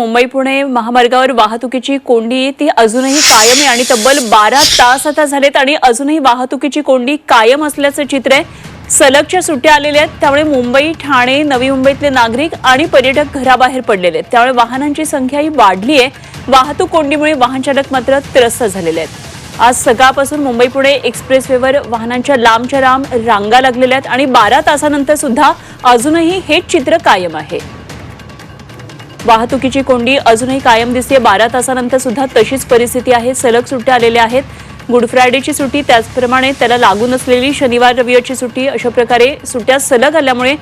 मुंबई पुणे महामार्गावर वाहतुकीची कोंडी ती अजूनही कायम आहे आणि तब्बल बारा तास आता झालेत आणि अजूनही वाहतुकीची कोंडी कायम असल्याचं चित्र आहे. सलगच्या सुट्ट्या आलेल्या आहेत. त्यामुळे मुंबई ठाणे नवी मुंबईतले नागरिक आणि पर्यटक घराबाहेर पडलेले आहेत. त्यामुळे वाहनांची संख्याही वाढली आहे. वाहतूक कोंडीमुळे वाहनचालक मात्र त्रस्त झालेले आहेत. आज सकाळपासून मुंबई पुणे एक्सप्रेसवेवर वाहनांच्या लांबच्या लांब रांगा लागलेल्या आहेत आणि बारा तासानंतर सुद्धा अजूनही हेच चित्र कायम आहे. वाहतुकीची कोंडी अजूनही कायम दिसते. बारा तासानंतर सुद्धा तशीच परिस्थिती आहे. सलग सुट्ट्या आलेल्या आहेत. गुड फ्रायडेची सुट्टी त्याचप्रमाणे त्याला लागून असलेली शनिवार रविवारची सुट्टी अशा प्रकारे सुट्ट्या सलग आल्यामुळे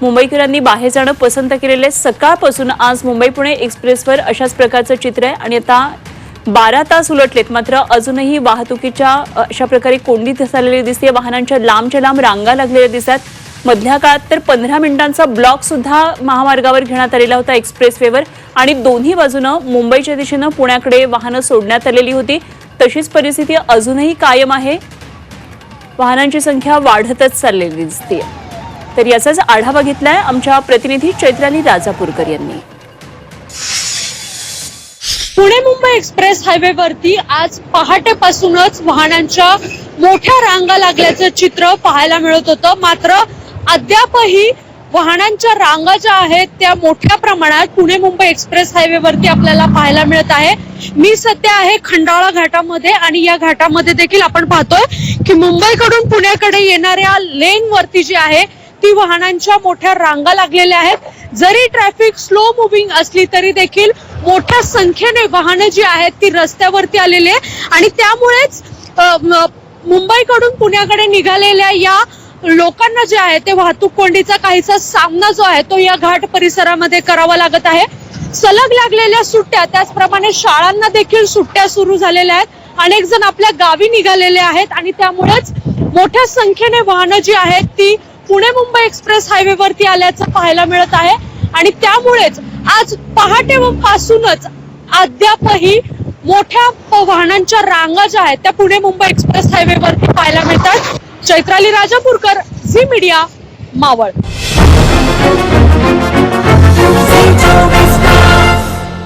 मुंबईकरांनी बाहेर जाणं पसंत केलेलं आहे. सकाळपासून आज मुंबई पुणे एक्सप्रेसवर अशाच प्रकारचं चित्र आहे. आणि आता बारा तास उलटलेत. मात्र अजूनही वाहतुकीच्या अशा प्रकारे कोंडी झालेली दिसते. वाहनांच्या लांबच्या लांब रांगा लागलेल्या दिसतात. मधल्या काळात तर पंधरा मिनिटांचा ब्लॉक सुद्धा महामार्गावर घेण्यात आलेला होता एक्सप्रेस वेवर. आणि दोन्ही बाजूनं मुंबईच्या दिशेनं पुण्याकडे वाहनं सोडण्यात आलेली होती. तशीच परिस्थिती अजूनही कायम आहे. वाहनांची संख्या वाढतच चाललेली दिसते तर याचाच आढावा घेतलाय आमच्या प्रतिनिधी चैत्राली राजापूरकर यांनी. पुणे मुंबई एक्सप्रेस हायवेवरती आज पहाटेपासूनच वाहनांच्या मोठ्या रांगा लागल्याचं चित्र पाहायला मिळत होतं. मात्र अद्यापही वाहनांच्या रांगा ज्या आहेत त्या मोठ्या प्रमाणात पुणे मुंबई एक्सप्रेस हायवेवरती आपल्याला पाहायला मिळत आहे. मी सध्या आहे खंडाळा घाटामध्ये आणि या घाटामध्ये देखील आपण पाहतोय की मुंबईकडून पुण्याकडे येणाऱ्या लेन वरती जी आहे ती वाहनांच्या मोठ्या रांगा लागलेल्या आहेत. जरी ट्रॅफिक स्लो मुव्हिंग असली तरी देखील मोठ्या संख्येने वाहनं जी आहेत ती रस्त्यावरती आलेली आहे आणि त्यामुळेच मुंबईकडून पुण्याकडे निघालेल्या या लोकांना जे आहे ते वाहतूक कोंडीचा काहीसा सामना जो आहे तो या घाट परिसरामध्ये करावा लागत आहे. सलग लागलेल्या सुट्ट्या त्याचप्रमाणे शाळांना देखील सुट्ट्या सुरू झालेल्या आहेत. अनेक जण आपल्या गावी निघालेले आहेत आणि त्यामुळेच मोठ्या संख्येने वाहनं जी आहेत ती पुणे मुंबई एक्सप्रेस हायवेवरती आल्याचं पाहायला मिळत आहे. आणि त्यामुळेच आज पहाटे पासूनच अद्यापही मोठ्या वाहनांच्या रांगा ज्या आहेत त्या पुणे मुंबई एक्सप्रेस हायवेवरती चैत्राली राजापूरकर झी मीडिया मावळ.